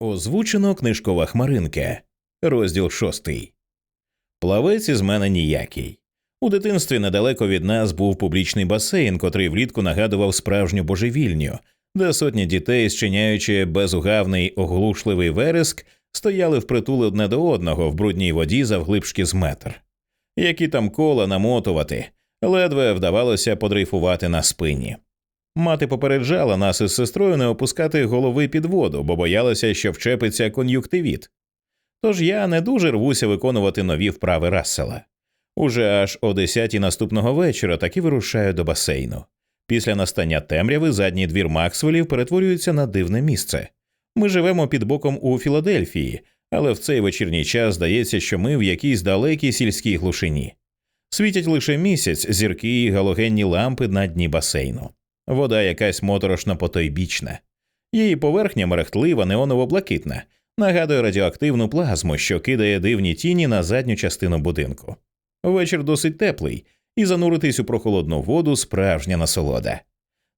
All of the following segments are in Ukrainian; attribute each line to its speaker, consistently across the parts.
Speaker 1: Озвучено книжкова хмаринка, розділ шостий. Плавець із мене ніякий. У дитинстві недалеко від нас був публічний басейн, котрий влітку нагадував справжню божевільню, де сотні дітей, зчиняючи безугавний оглушливий вереск, стояли впритул одне до одного в брудній воді завглибшки з метр. Які там кола намотувати, ледве вдавалося подрейфувати на спині. Мати попереджала нас із сестрою не опускати голови під воду, бо боялася, що вчепиться кон'юктивіт. Тож я не дуже рвуся виконувати нові вправи Рассела. Уже аж о десятій наступного вечора таки вирушаю до басейну. Після настання темряви задній двір Максвелів перетворюється на дивне місце. Ми живемо під боком у Філадельфії, але в цей вечірній час здається, що ми в якійсь далекій сільській глушині. Світять лише місяць, зірки і галогенні лампи на дні басейну. Вода якась моторошно потойбічна. Її поверхня мерехтлива, неоново-блакитна, нагадує радіоактивну плазму, що кидає дивні тіні на задню частину будинку. Вечір досить теплий, і зануритись у прохолодну воду справжня насолода.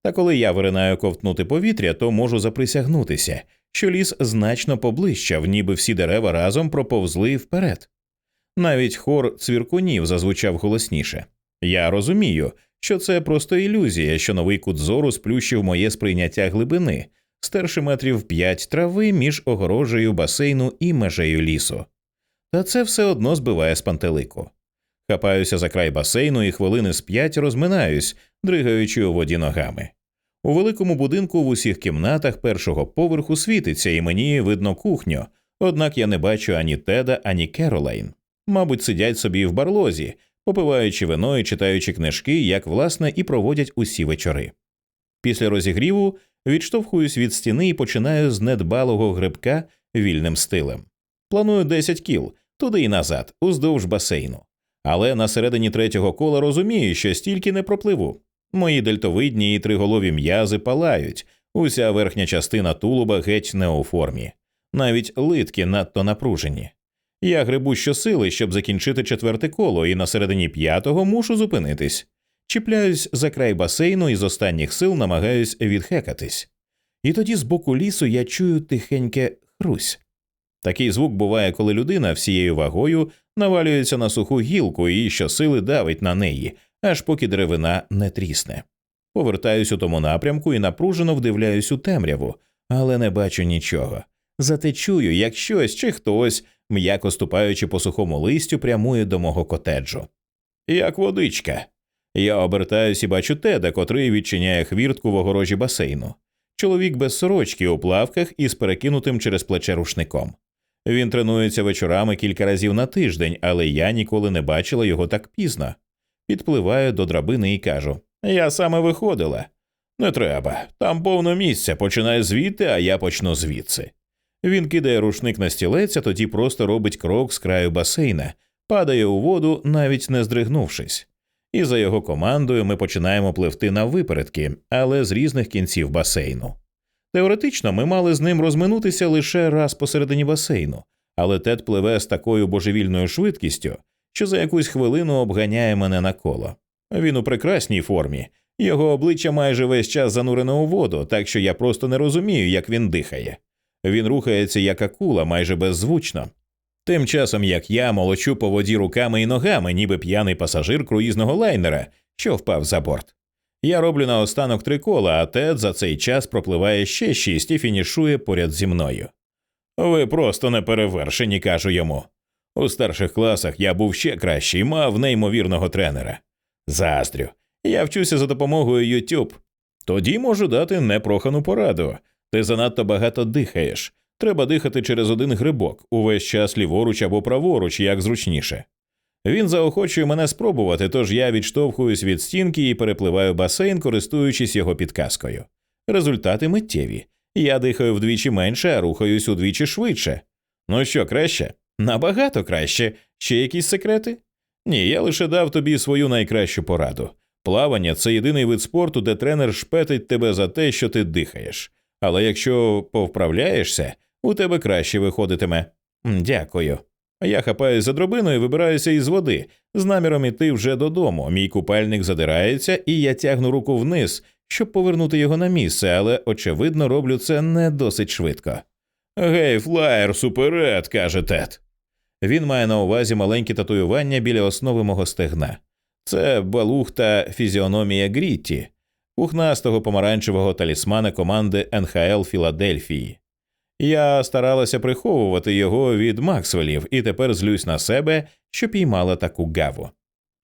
Speaker 1: Та коли я виринаю ковтнути повітря, то можу заприсягнутися, що ліс значно поближчав, ніби всі дерева разом проповзли вперед. Навіть хор цвіркунів зазвучав голосніше. Я розумію, що це просто ілюзія, що новий кут зору сплющив моє сприйняття глибини, стерши метрів п'ять трави між огорожею басейну і межею лісу. Та це все одно збиває з пантелику. Хапаюся за край басейну і хвилини з п'ять розминаюсь, дригаючи у воді ногами. У великому будинку в усіх кімнатах першого поверху світиться, і мені видно кухню, однак я не бачу ані Теда, ані Керолайн. Мабуть, сидять собі в барлозі, попиваючи вино і читаючи книжки, як власне і проводять усі вечори. Після розігріву відштовхуюсь від стіни і починаю з недбалого грибка вільним стилем. Планую 10 кіл туди і назад, уздовж басейну. Але на середині третього кола розумію, що стільки не пропливу. Мої дельтовидні і триголові м'язи палають, уся верхня частина тулуба геть не у формі, навіть литки надто напружені. Я грибу щосили, щоб закінчити четверте коло, і на середині п'ятого мушу зупинитись. Чіпляюсь за край басейну і з останніх сил намагаюсь відхекатись. І тоді з боку лісу я чую тихеньке хрусь. Такий звук буває, коли людина всією вагою навалюється на суху гілку і щосили давить на неї, аж поки деревина не трісне. Повертаюсь у тому напрямку і напружено вдивляюсь у темряву, але не бачу нічого. Зате чую, як щось чи хтось, м'яко ступаючи по сухому листю, прямує до мого котеджу. Як водичка. Я обертаюсь і бачу теда, котрий відчиняє хвіртку в огорожі басейну. Чоловік без сорочки у плавках із перекинутим через плече рушником. Він тренується вечорами кілька разів на тиждень, але я ніколи не бачила його так пізно. Підпливаю до драбини і кажу Я саме виходила. Не треба. Там повно місця. Починай звідти, а я почну звідси. Він кидає рушник на стілець, а тоді просто робить крок з краю басейна, падає у воду, навіть не здригнувшись. І за його командою ми починаємо пливти на випередки, але з різних кінців басейну. Теоретично ми мали з ним розминутися лише раз посередині басейну, але Тед пливе з такою божевільною швидкістю, що за якусь хвилину обганяє мене на коло. Він у прекрасній формі, його обличчя майже весь час занурене у воду, так що я просто не розумію, як він дихає. Він рухається як акула, майже беззвучно. Тим часом як я молочу по воді руками і ногами, ніби п'яний пасажир круїзного лайнера, що впав за борт. Я роблю наостанок три кола, а Тед за цей час пропливає ще шість і фінішує поряд зі мною. Ви просто неперевершені, кажу йому. У старших класах я був ще кращий, мав неймовірного тренера. Заздрю. Я вчуся за допомогою YouTube. Тоді можу дати непрохану пораду. Ти занадто багато дихаєш. Треба дихати через один грибок, увесь час ліворуч або праворуч, як зручніше. Він заохочує мене спробувати, тож я відштовхуюсь від стінки і перепливаю басейн, користуючись його підказкою. Результати миттєві. Я дихаю вдвічі менше, а рухаюсь удвічі швидше. Ну що, краще? Набагато краще. Ще якісь секрети? Ні, я лише дав тобі свою найкращу пораду. Плавання це єдиний вид спорту, де тренер шпетить тебе за те, що ти дихаєш. Але якщо повправляєшся, у тебе краще виходитиме. Дякую. Я хапаюсь за дробину і вибираюся із води, з наміром іти вже додому. Мій купальник задирається, і я тягну руку вниз, щоб повернути його на місце, але, очевидно, роблю це не досить швидко. Гей, флаєр, суперед, каже Тед. Він має на увазі маленькі татуювання біля основи мого стегна. Це балухта фізіономія Грітті, пухнастого помаранчевого талісмана команди НХЛ Філадельфії. Я старалася приховувати його від Максвелів і тепер злюсь на себе, що піймала таку гаву.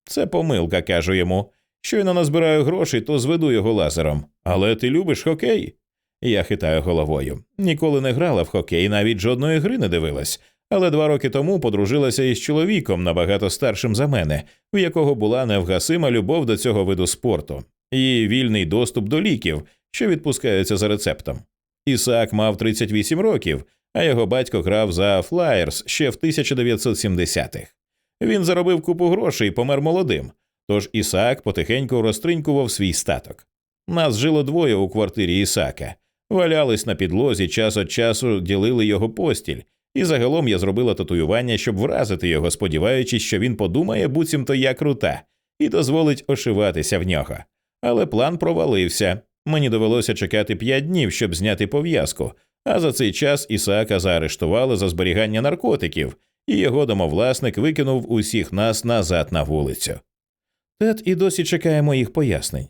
Speaker 1: Це помилка, кажу йому. Щойно назбираю грошей, то зведу його лазером. Але ти любиш хокей? Я хитаю головою. Ніколи не грала в хокей, навіть жодної гри не дивилась. Але два роки тому подружилася із чоловіком набагато старшим за мене, у якого була невгасима любов до цього виду спорту, і вільний доступ до ліків, що відпускаються за рецептом. Ісаак мав 38 років, а його батько грав за Флаєрс ще в 1970-х. Він заробив купу грошей і помер молодим, тож Ісаак потихеньку розтринькував свій статок. Нас жило двоє у квартирі Ісака, валялись на підлозі, час від часу ділили його постіль, і загалом я зробила татуювання, щоб вразити його, сподіваючись, що він подумає, буцімто я крута, і дозволить ошиватися в нього. Але план провалився. Мені довелося чекати п'ять днів, щоб зняти пов'язку, а за цей час Ісаака заарештували за зберігання наркотиків, і його домовласник викинув усіх нас назад на вулицю. Тед і досі чекає моїх пояснень.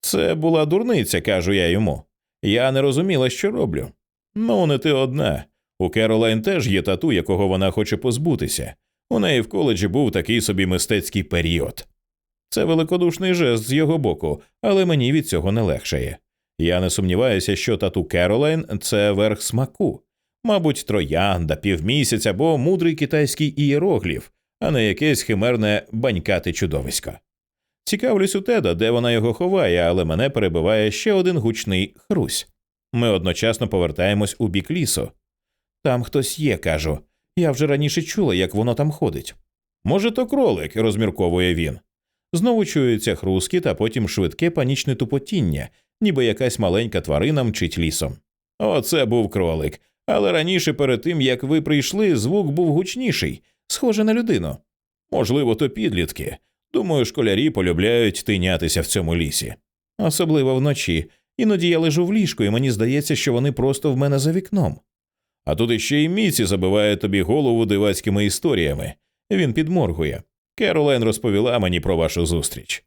Speaker 1: Це була дурниця, кажу я йому. Я не розуміла, що роблю. Ну, не ти одна. У Керолайн теж є тату, якого вона хоче позбутися. У неї в коледжі був такий собі мистецький період. Це великодушний жест з його боку, але мені від цього не легшає. Я не сумніваюся, що тату Керолайн це верх смаку, мабуть, троянда, півмісяць або мудрий китайський ієрогліф, а не якесь химерне банькате чудовисько. Цікавлюсь у Теда, де вона його ховає, але мене перебиває ще один гучний хрусь. Ми одночасно повертаємось у бік лісу. Там хтось є, кажу. Я вже раніше чула, як воно там ходить. Може, то кролик, розмірковує він. Знову чується хрускіт, а потім швидке панічне тупотіння, ніби якась маленька тварина мчить лісом. Оце був кролик. Але раніше, перед тим як ви прийшли, звук був гучніший, схоже на людину. Можливо, то підлітки. Думаю, школярі полюбляють тинятися в цьому лісі. Особливо вночі. Іноді я лежу в ліжку, і мені здається, що вони просто в мене за вікном. А тут іще й міці забиває тобі голову дивацькими історіями. Він підморгує. Керолайн розповіла мені про вашу зустріч.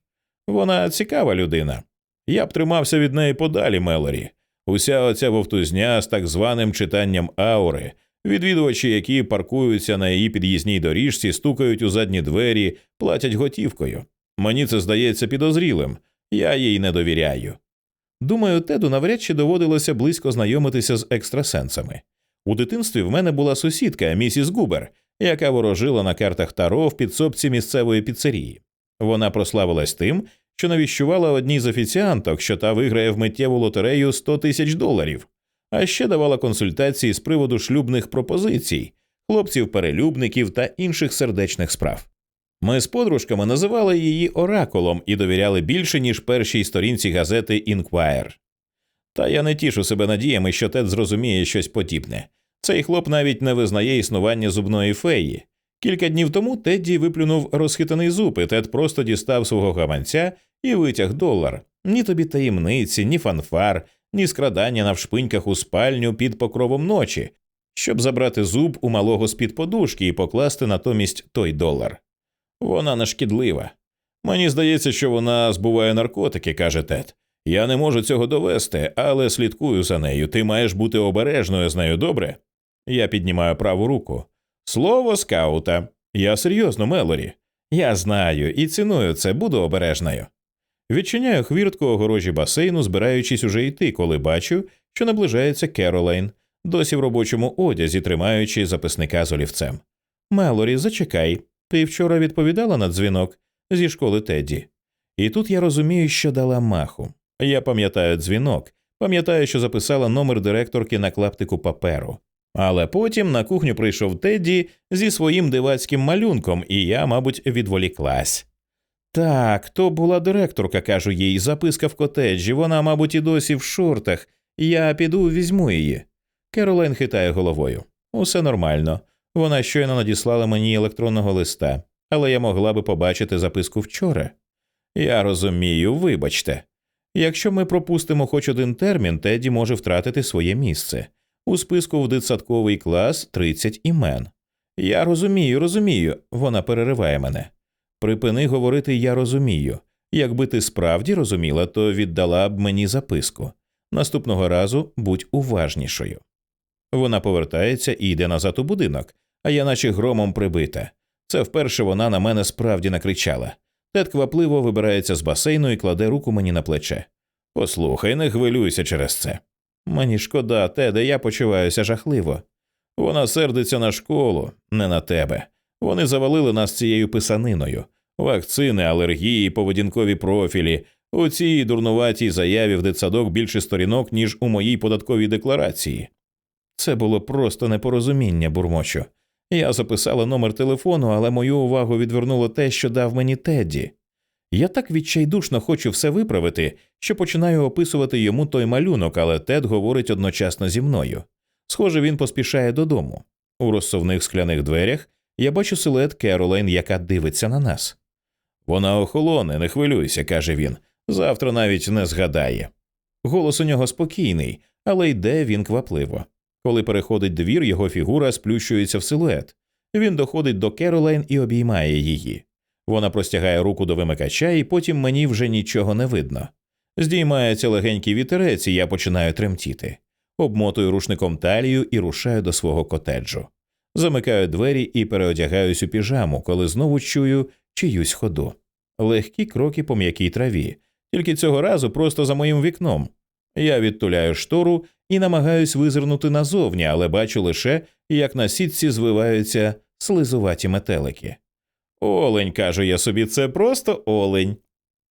Speaker 1: Вона цікава людина. Я б тримався від неї подалі, Мелорі. Уся оця вовтузня з так званим читанням аури, відвідувачі, які паркуються на її під'їзній доріжці, стукають у задні двері, платять готівкою. Мені це здається підозрілим, я їй не довіряю. Думаю, Теду навряд чи доводилося близько знайомитися з екстрасенсами. У дитинстві в мене була сусідка, місіс Губер, яка ворожила на картах Таро в підсобці місцевої піцерії. Вона прославилась тим, що навіщувала одній з офіціанток, що та виграє в миттєву лотерею 100 тисяч доларів, а ще давала консультації з приводу шлюбних пропозицій, хлопців-перелюбників та інших сердечних справ. Ми з подружками називали її оракулом і довіряли більше, ніж першій сторінці газети Інквайр. Та я не тішу себе надіями, що Тед зрозуміє щось подібне. Цей хлоп навіть не визнає існування зубної феї. Кілька днів тому Тедді виплюнув розхитаний зуб, і Тед просто дістав свого гаманця і витяг долар. Ні тобі таємниці, ні фанфар, ні скрадання навшпиньках у спальню під покровом ночі, щоб забрати зуб у малого з-під подушки і покласти натомість той долар. Вона не шкідлива. Мені здається, що вона збуває наркотики, каже Тед. Я не можу цього довести, але слідкую за нею. Ти маєш бути обережною з нею, добре? Я піднімаю праву руку. Слово скаута. Я серйозно, Мелорі. Я знаю і ціную це, буду обережною. Відчиняю хвіртку огорожі басейну, збираючись уже йти, коли бачу, що наближається Керолайн, досі в робочому одязі, тримаючи записника з олівцем. Мелорі, зачекай. Ти вчора відповідала на дзвінок зі школи Тедді. І тут я розумію, що дала маху. Я пам'ятаю дзвінок, пам'ятаю, що записала номер директорки на клаптику паперу. Але потім на кухню прийшов Тедді зі своїм дивацьким малюнком, і я, мабуть, відволіклась. Так, то була директорка, кажу їй, записка в котеджі, вона, мабуть, і досі в шортах. Я піду візьму її. Керолайн хитає головою. Усе нормально. Вона щойно надіслала мені електронного листа, але я могла би побачити записку вчора. Я розумію, вибачте. Якщо ми пропустимо хоч один термін, Теді може втратити своє місце. У списку в дитсадковий клас 30 імен. Я розумію, розумію. Вона перериває мене. Припини говорити я розумію. Якби ти справді розуміла, то віддала б мені записку. Наступного разу будь уважнішою. Вона повертається і йде назад у будинок, а я наче громом прибита. Це вперше вона на мене справді накричала. Тед квапливо вибирається з басейну і кладе руку мені на плече. Послухай, не хвилюйся через це. Мені шкода, Теде, я почуваюся жахливо. Вона сердиться на школу, не на тебе. Вони завалили нас цією писаниною. Вакцини, алергії, поведінкові профілі. У цій дурнуватій заяві в дитсадок більше сторінок, ніж у моїй податковій декларації. Це було просто непорозуміння, бурмочу. Я записала номер телефону, але мою увагу відвернуло те, що дав мені Тедді. Я так відчайдушно хочу все виправити, що починаю описувати йому той малюнок, але Тед говорить одночасно зі мною. Схоже, він поспішає додому. У розсувних скляних дверях я бачу силует Керолайн, яка дивиться на нас. Вона охолоне, не хвилюйся, каже він. Завтра навіть не згадає. Голос у нього спокійний, але йде він квапливо. Коли переходить двір, його фігура сплющується в силует. Він доходить до Керолайн і обіймає її. Вона простягає руку до вимикача, і потім мені вже нічого не видно. Здіймається легенький вітерець, і я починаю тремтіти. Обмотую рушником талію і рушаю до свого котеджу. Замикаю двері і переодягаюсь у піжаму, коли знову чую чиюсь ходу. Легкі кроки по м'якій траві, тільки цього разу просто за моїм вікном. Я відтуляю штору і намагаюсь визирнути назовні, але бачу лише, як на сітці звиваються слизуваті метелики. Олень, кажу я собі, це просто олень.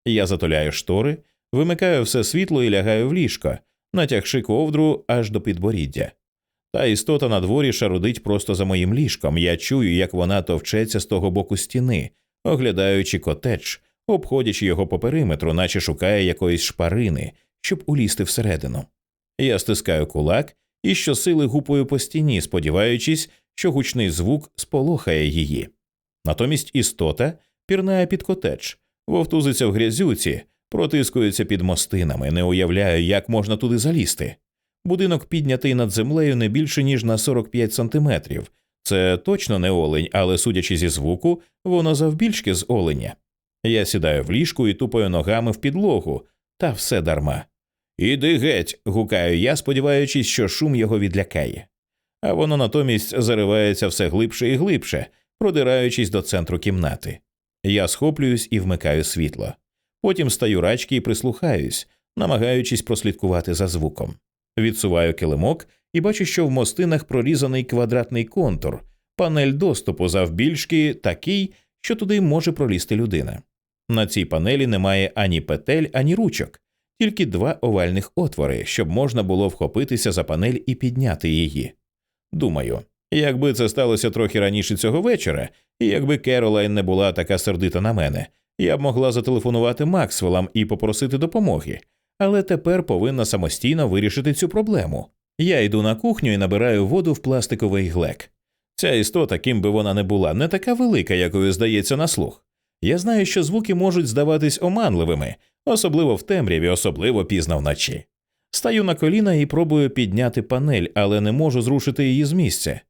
Speaker 1: Я затуляю штори, вимикаю все світло і лягаю в ліжко, натягши ковдру аж до підборіддя. Та істота на дворі шарудить просто за моїм ліжком. Я чую, як вона товчеться з того боку стіни, оглядаючи котедж, обходячи його по периметру, наче шукає якоїсь шпарини, щоб улізти всередину. Я стискаю кулак і щосили гупою по стіні, сподіваючись, що гучний звук сполохає її. Натомість істота пірнає під котедж, вовтузиться в грязюці, протискується під мостинами, не уявляю, як можна туди залізти. Будинок піднятий над землею не більше ніж на 45 сантиметрів. Це точно не олень, але, судячи зі звуку, воно завбільшки з оленя. Я сідаю в ліжку і тупаю ногами в підлогу, та все дарма. Іди геть. гукаю я, сподіваючись, що шум його відлякає. А воно натомість заривається все глибше і глибше, продираючись до центру кімнати. Я схоплююсь і вмикаю світло. Потім стаю рачки і прислухаюсь, намагаючись прослідкувати за звуком. Відсуваю килимок і бачу, що в мостинах прорізаний квадратний контур, панель доступу завбільшки такий, що туди може пролізти людина. На цій панелі немає ані петель, ані ручок, тільки два овальних отвори, щоб можна було вхопитися за панель і підняти її. Думаю, якби це сталося трохи раніше цього вечора, і якби Керолайн не була така сердита на мене, я б могла зателефонувати Максвеллам і попросити допомоги, але тепер повинна самостійно вирішити цю проблему. Я йду на кухню і набираю воду в пластиковий глек. Ця істота, ким би вона не була, не така велика, якою здається на слух. Я знаю, що звуки можуть здаватись оманливими, особливо в темряві, особливо пізно вночі. Стаю на коліна і пробую підняти панель, але не можу зрушити її з місця.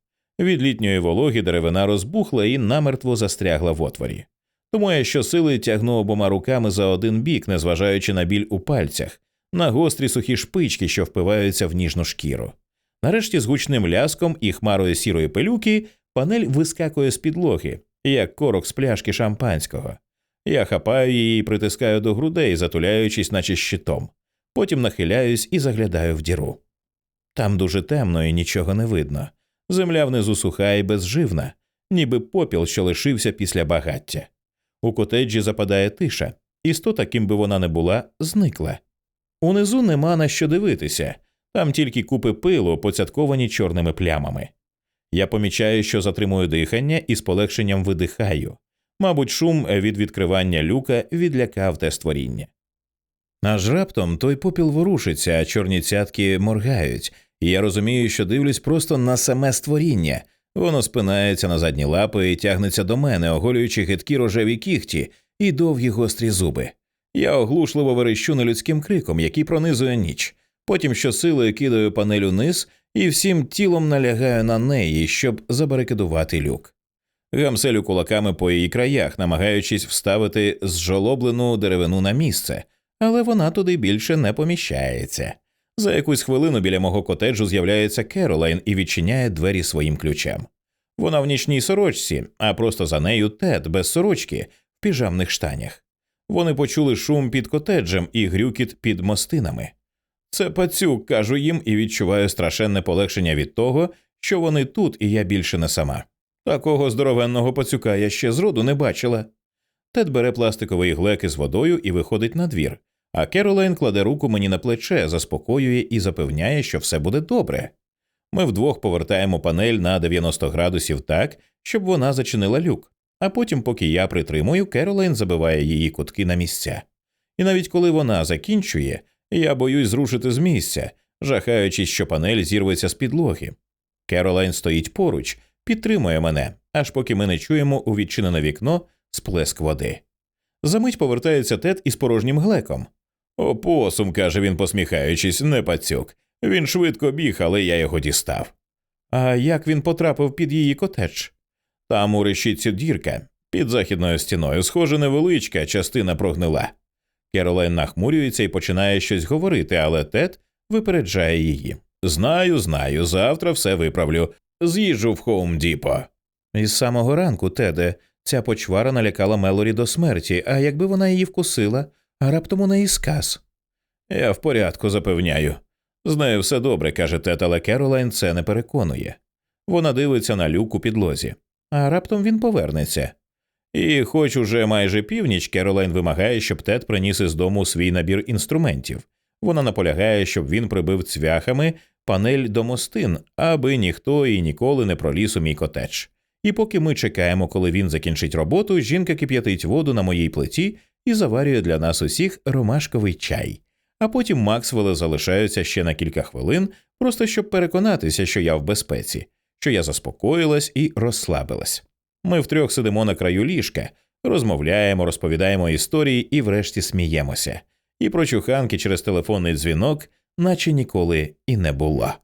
Speaker 1: Від літньої вологи деревина розбухла і намертво застрягла в отворі. Тому я щосили тягну обома руками за один бік, незважаючи на біль у пальцях, на гострі сухі шпички, що впиваються в ніжну шкіру. Нарешті з гучним ляском і хмарою сірої пилюки панель вискакує з підлоги, як корок з пляшки шампанського. Я хапаю її і притискаю до грудей, затуляючись, наче щитом. Потім нахиляюсь і заглядаю в діру. Там дуже темно і нічого не видно. Земля внизу суха і безживна, ніби попіл, що лишився після багаття. У котеджі западає тиша, істота, ким би вона не була, зникла. Унизу нема на що дивитися, там тільки купи пилу, поцятковані чорними плямами. Я помічаю, що затримую дихання і з полегшенням видихаю. Мабуть, шум від відкривання люка відлякав те створіння. Аж раптом той попіл ворушиться, а чорні цятки моргають, і я розумію, що дивлюсь просто на саме створіння. Воно спинається на задні лапи і тягнеться до мене, оголюючи гидкі рожеві кіхті і довгі гострі зуби. Я оглушливо верещу нелюдським криком, який пронизує ніч. Потім щосилою кидаю панель униз і всім тілом налягаю на неї, щоб забарикадувати люк. Гамселю кулаками по її краях, намагаючись вставити зжолоблену деревину на місце, але вона туди більше не поміщається. За якусь хвилину біля мого котеджу з'являється Керолайн і відчиняє двері своїм ключем. Вона в нічній сорочці, а просто за нею Тед без сорочки в піжамних штанях. Вони почули шум під котеджем і грюкіт під мостинами. Це пацюк, кажу їм, і відчуваю страшенне полегшення від того, що вони тут, і я більше не сама. Такого здоровенного пацюка я ще зроду не бачила. Тед бере пластиковий глек із водою і виходить на двір, а Керолайн кладе руку мені на плече, заспокоює і запевняє, що все буде добре. Ми вдвох повертаємо панель на 90 градусів так, щоб вона зачинила люк, а потім, поки я притримую, Керолайн забиває її кутки на місця. І навіть коли вона закінчує, я боюсь зрушити з місця, жахаючись, що панель зірветься з підлоги. Керолайн стоїть поруч, підтримує мене, аж поки ми не чуємо у відчинене вікно сплеск води. Замить повертається тет із порожнім глеком. Опосум, каже він, посміхаючись, не пацюк. Він швидко біг, але я його дістав. А як він потрапив під її котедж? Там у решітці дірка, під західною стіною, схоже, невеличка частина прогнила. Керолайн нахмурюється і починає щось говорити, але Тед випереджає її. Знаю, знаю, завтра все виправлю. З'їжджу в Хоум Діпо. Із самого ранку, Теде, ця почвара налякала Мелорі до смерті, а якби вона її вкусила, а раптом у неї сказ. Я в порядку запевняю. З нею все добре, каже Тед, але Керолайн це не переконує. Вона дивиться на люк у підлозі, а раптом він повернеться. І, хоч уже майже північ, Керолайн вимагає, щоб Тед приніс із дому свій набір інструментів. Вона наполягає, щоб він прибив цвяхами панель до мостин, аби ніхто і ніколи не проліз у мій котедж. І поки ми чекаємо, коли він закінчить роботу, жінка кип'ятить воду на моїй плиті і заварює для нас усіх ромашковий чай. А потім Максвелли залишаються ще на кілька хвилин, просто щоб переконатися, що я в безпеці, що я заспокоїлась і розслабилась. Ми втрьох сидимо на краю ліжка, розмовляємо, розповідаємо історії і врешті сміємося. І про чуханки через телефонний дзвінок, наче ніколи і не було.